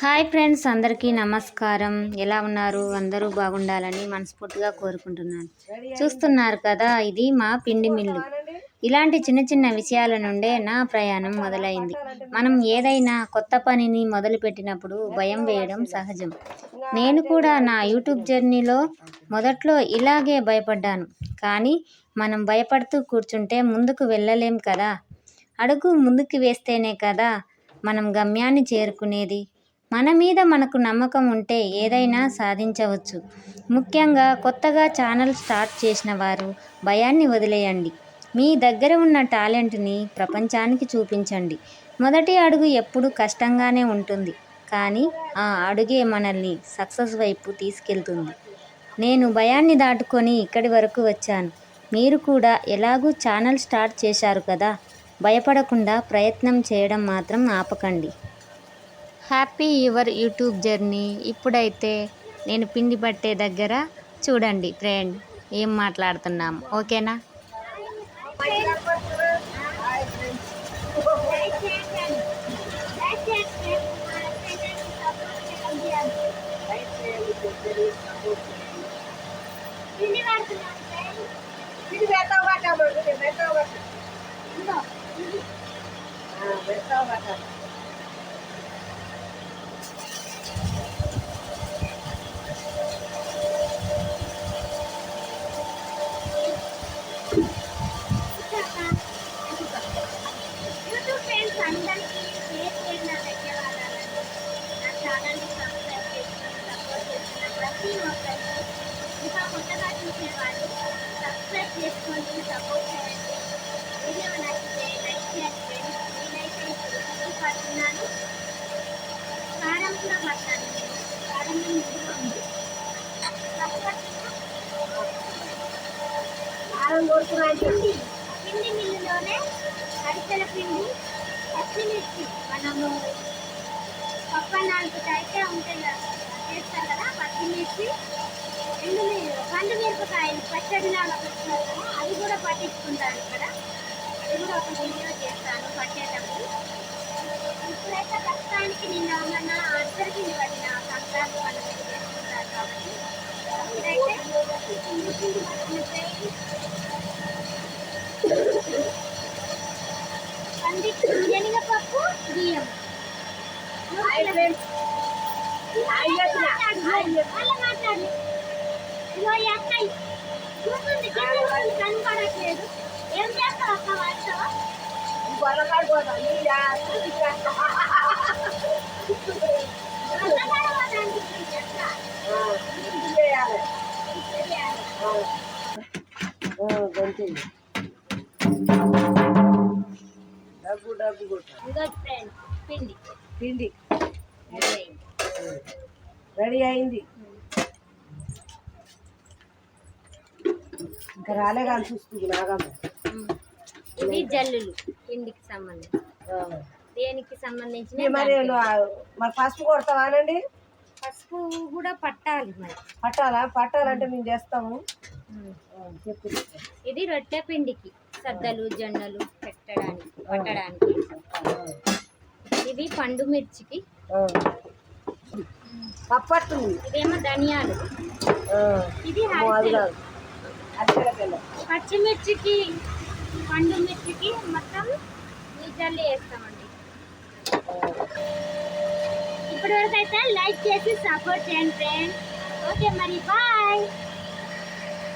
Hi friends అందరికీ నమస్కారం. ఎలా ఉన్నారు? అందరూ బాగుండాలని మనస్ఫూర్తిగా కోరుకుంటున్నాను. చూస్తున్నారు కదా ఇది మా పిండి మిల్లు. ఇలాంటి చిన్న చిన్న విషయాల నుండే నా ప్రయాణం మొదలైంది. మనం ఏదైనా కొత్త పనిని మొదలుపెట్టినప్పుడు భయం వేయడం సహజం. నేను కూడా నా యూట్యూబ్ జర్నీలో మొదట్లో ఇలాగే భయపడ్డాను. కానీ మనం భయపడుతూ కూర్చుంటే ముందుకు వెళ్ళలేం కదా? అడుగు ముందుకు వేస్తేనే కదా మనం గమ్యాన్ని చేరుకునేది? మన మీద మనకు నమ్మకం ఉంటే ఏదైనా సాధించవచ్చు. ముఖ్యంగా కొత్తగా ఛానల్ స్టార్ట్ చేసిన వారు భయాన్ని వదిలేయండి. మీ దగ్గర ఉన్న టాలెంట్ని ప్రపంచానికి చూపించండి. మొదటి అడుగు ఎప్పుడు కష్టంగానే ఉంటుంది. కానీ ఆ అడుగే మనల్ని సక్సెస్ వైపు తీసుకెళ్తుంది. నేను భయాన్ని దాటుకొని ఇక్కడి వరకు వచ్చాను. మీరు కూడా ఎలాగూ ఛానల్ స్టార్ట్ చేశారు కదా? భయపడకుండా ప్రయత్నం చేయడం మాత్రం ఆపకండి. Happy your YouTube journey. ఇప్పుడైతే నేను పిండి పట్టే దగ్గర చూడండి ఫ్రెండ్ ఏం మాట్లాడుతున్నాం. ఓకేనా? ఇది వేస్తావు పట్టాము వేస్తావు పట్ట వేస్తావు పట్ట యూట్యూబ్ ఫ్రెండ్స్ అందరికీ షేర్ చేసిన ధన్యవాదాలండి నా ఛానల్ని సబ్స్క్రైబ్ చేసుకుని సపోర్ట్ చేసిన ప్రతి ఒక్కరికి ఇంకా కొత్తగా చూసేవాళ్ళు సబ్స్క్రైబ్ చేసుకోండి సపోర్ట్ చేయండి వీడియో నచ్చితే లైక్ చేయండి నేనైతే ఇప్పుడు పడుతున్నాను కారం కూడా పడతాను నేను కారం ముందుగా ఉంది కారం కొడుతున్నాయి పిండి పిండి మిల్లులోనే అరిసెల పిండి పచ్చిమిర్చి మనము పప్పనాలకు అయితే ఉంటాయి కదా. చేస్తారు కదా పచ్చిమిర్చి ఎండు పండు మిరపకాయలు పచ్చడి లాగా కదా అది కూడా పట్టించుకుంటాను ఇక్కడ. అది కూడా ఒక వీడియో చేస్తాను పట్టేటప్పుడు. ఇప్పుడైతే ప్రస్తుతానికి నిన్న మొన్న అందరికి పడిన సంక్రాంతి పండుగ చేసుకుంటారు కాబట్టి ఇప్పుడైతే పిండి కంది శనగపప్పు బియ్యం. ఫ్రెండ్స్ కనపడట్లేదు ఏం చేస్తావు అక్క వాళ్ళతో గొర్రెకాడు పోతాం డబ్బు డబ్బు పిండి పిండి రెడీ అయింది. ఇంకా రాలే కానీ చూస్తుంది నాగమ్మ. ఇవి జల్లులు పిండికి సంబంధించి. దేనికి సంబంధించిన ఇది మరి మరి పసుపు కొడతావానండి? పసుపు కూడా పట్టాలి మరి. పట్టాలా? పట్టాలంటే మేము చేస్తాము. చెప్పు. ఇది రొట్టె పిండికి సద్దలు జొన్నలు పెట్టడానికి పట్టడానికి. ఇది పండు మిర్చికి పప్పట్టుంది ఇదేమో ధనియాలు. ఇది పచ్చిమిర్చికి పండు మిర్చికి మొత్తం జల్లి వేస్తామండి. ఇప్పటి వరకు అయితే లైక్ చేసి సపోర్ట్ చేయండి ఫ్రెండ్స్ ఓకే మరి బాయ్